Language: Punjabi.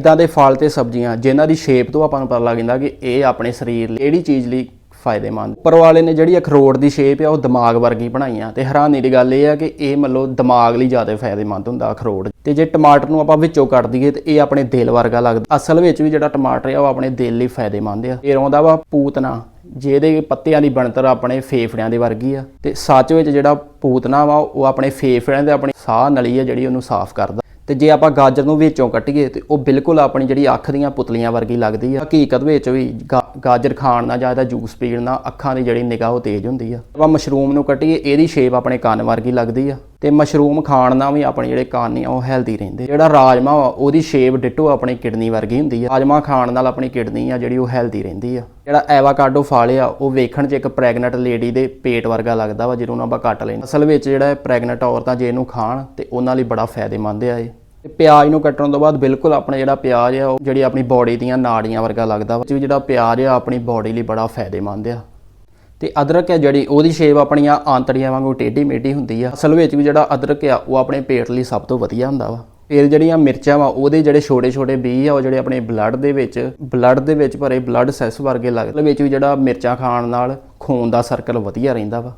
ਇਦਾਂ ਦੇ ਫਲ ਤੇ ਸਬਜ਼ੀਆਂ, ਜਿਨ੍ਹਾਂ ਦੀ ਸ਼ੇਪ ਤੋਂ ਆਪਾਂ ਨੂੰ ਪਤਾ ਲੱਗ ਜਾਂਦਾ ਕਿ ਇਹ ਆਪਣੇ ਸਰੀਰ ਲਈ ਕਿਹੜੀ ਚੀਜ਼ ਲਈ ਫਾਇਦੇਮੰਦ। ਉੱਪਰ ਵਾਲੇ ਨੇ ਜਿਹੜੀ ਅਖਰੋਟ ਦੀ ਸ਼ੇਪ ਆ, ਉਹ ਦਿਮਾਗ ਵਰਗੀ ਬਣਾਈ ਆ ਤੇ ਹੈਰਾਨੀ ਦੀ ਗੱਲ ਇਹ ਆ ਕਿ ਇਹ ਮਤਲਬ ਦਿਮਾਗ ਲਈ ਜ਼ਿਆਦਾ ਫਾਇਦੇਮੰਦ ਹੁੰਦਾ ਅਖਰੋਟ ਤੇ ਜੇ ਟਮਾਟਰ ਨੂੰ ਆਪਾਂ ਵਿੱਚੋਂ ਕੱਢ ਦਈਏ ਤੇ ਇਹ ਆਪਣੇ ਦਿਲ ਵਰਗਾ ਲੱਗਦਾ। ਅਸਲ ਵਿੱਚ ਵੀ ਜਿਹੜਾ ਟਮਾਟਰ ਆ, ਉਹ ਆਪਣੇ ਦਿਲ ਲਈ ਫਾਇਦੇਮੰਦ ਆ। ਇਹ ਆਉਂਦਾ ਵਾ ਪੂਤਨਾ, ਜਿਹਦੇ ਪੱਤਿਆਂ ਦੀ ਬਣਤਰ ਆਪਣੇ ਫੇਫੜਿਆਂ ਦੇ ਵਰਗੀ ਆ। ਤੇ ਸੱਚ ਵਿੱਚ ਜਿਹੜਾ ਪੂਤਨਾ ਵਾ, ਉਹ ਆਪਣੇ ਫੇਫੜਿਆਂ ਦੇ ਆਪਣੀ ਸਾਹ ਨਲੀ ਆ ਜਿਹੜੀ ਉਹਨੂੰ ਸਾਫ਼ ਕਰਦਾ। ਤੇ ਜੇ ਆਪਾਂ ਗਾਜਰ ਨੂੰ ਵਿੱਚੋਂ ਕੱਟੀਏ ਤੇ ਉਹ ਬਿਲਕੁਲ ਆਪਣੀ ਜਿਹੜੀ ਅੱਖ ਦੀਆਂ ਪੁਤਲੀਆਂ ਵਰਗੀ ਲੱਗਦੀ ਆ। ਹਕੀਕਤ ਵਿੱਚ ਵੀ ਗਾ- ਗਾਜਰ ਖਾਣ ਨਾਲ ਜ਼ਿਆਦਾ ਜੂਸ ਪੀਣ ਨਾਲ ਅੱਖਾਂ ਦੀ ਜਿਹੜੀ ਨਿਗਾਹ ਉਹ ਤੇਜ਼ ਹੁੰਦੀ ਆ। ਆਪਾਂ ਮਸ਼ਰੂਮ ਨੂੰ ਕੱਟੀਏ, ਇਹਦੀ ਸ਼ੇਪ ਆਪਣੇ ਕੰਨ ਵਰਗੀ ਲੱਗਦੀ ਆ। ਤੇ ਮਸ਼ਰੂਮ ਖਾਣ ਨਾਲ ਵੀ ਆਪਣੇ ਜਿਹੜੇ ਕੰਨ ਆ, ਉਹ ਹੈਲਦੀ ਰਹਿੰਦੇ ਜਿਹੜਾ ਰਾਜਮਾ ਵਾ, ਉਹਦੀ ਸ਼ੇਪ ਡਿਟੋ ਆਪਣੀ ਕਿਡਨੀ ਵਰਗੀ ਹੁੰਦੀ ਆ। ਰਾਜਮਾ ਖਾਣ ਨਾਲ ਆਪਣੀ ਕਿਡਨੀ ਆ, ਜਿਹੜੀ ਉਹ ਹੈਲਦੀ ਰਹਿੰਦੀ ਆ। ਜਿਹੜਾ ਐਵਾਕਾਡੋ ਫਲ ਆ, ਉਹ ਵੇਖਣ 'ਚ ਇੱਕ ਪ੍ਰੈਗਨੈਂਟ ਲੇਡੀ ਦੇ ਪੇਟ ਵਰਗਾ ਲੱਗਦਾ ਵਾ, ਜਿਹਨੂੰ ਆਪਾਂ ਕੱਟ ਲੈਂਦੇ ਅਸਲ ਵਿੱਚ ਜਿਹੜਾ ਪ੍ਰੈਗਨੈਂਟ ਔਰਤਾਂ ਜੇ ਇਹਨੂੰ ਖਾਣ ਤੇ ਉਹਨਾਂ ਲਈ ਬੜਾ ਫਾਇਦੇਮੰਦ ਆ ਇਹ। ਤੇ ਪਿਆਜ਼ ਨੂੰ ਕੱਟਣ ਤੋਂ ਬਾਅਦ ਬਿਲਕੁਲ ਆਪਣਾ ਜਿਹੜਾ ਪਿਆਜ਼ ਆ, ਉਹ ਜਿਹੜੀ ਆਪਣੀ ਬਾਡੀ ਦੀਆਂ ਨਾੜੀਆਂ ਵਰਗਾ ਲੱਗਦਾ ਵਾ। ਵੀ ਜਿਹੜਾ ਪਿਆਜ਼ ਆ, ਆਪਣੀ ਬਾਡੀ ਲਈ ਬੜਾ ਫਾਇਦੇਮੰਦ ਆ। ਤੇ ਅਦਰਕ ਹੈ ਜਿਹੜੀ, ਉਹਦੀ ਸ਼ੇਪ ਆਪਣੀਆਂ ਆਂਤੜੀਆਂ ਵਾਂਗੂ ਟੇਢੀ ਮੇਢੀ ਹੁੰਦੀ ਆ। ਅਸਲ ਵਿੱਚ ਵੀ ਜਿਹੜਾ ਅਦਰਕ ਆ, ਉਹ ਆਪਣੇ ਪੇਟ ਲਈ ਸਭ ਤੋਂ ਵਧੀਆ ਹੁੰਦਾ ਵਾ। ਫਿਰ ਜਿਹੜੀਆਂ ਮਿਰਚਾਂ ਵਾ, ਉਹਦੇ ਜਿਹੜੇ ਛੋਟੇ ਛੋਟੇ ਬੀ ਆ, ਉਹ ਜਿਹੜੇ ਆਪਣੇ ਬਲੱਡ ਦੇ ਵਿੱਚ ਬਲੱਡ ਦੇ ਵਿੱਚ ਭਰੇ ਬਲੱਡ ਸੈੱਸ ਵਰਗੇ ਲੱਗਦੇ। ਵਿੱਚ ਵੀ ਜਿਹੜਾ ਮਿਰਚਾਂ ਖਾਣ ਨਾਲ ਖੂਨ ਦਾ ਸਰਕਲ ਵਧੀਆ ਰਹਿੰਦਾ ਵਾ।